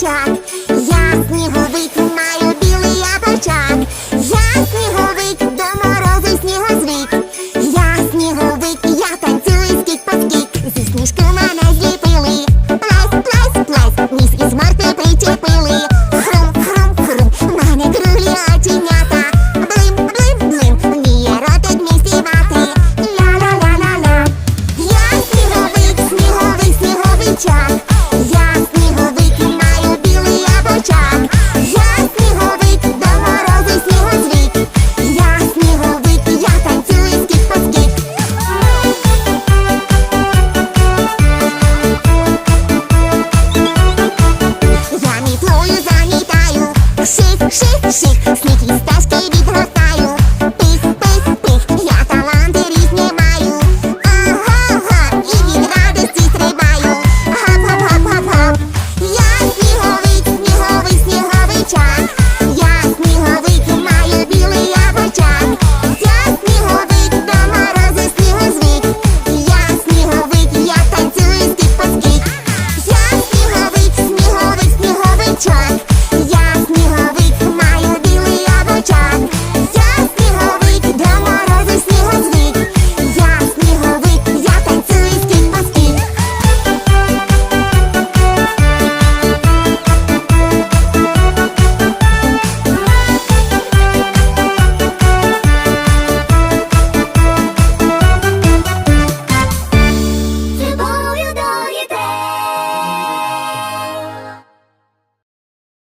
дівчат. шик, шик, сніг стежки відгортаю. Пих, пих, пих, я таланти маю. Ага, і від радості стрибаю. Гап-гап-гап-гап-гап. Я сніговик, сніговий, сніговича. Я сніговик маю білий обочак. Я сніговик, до морози снігозвик. Я сніговик, я танцюю з під Я сніговик, сніговий, сніговича.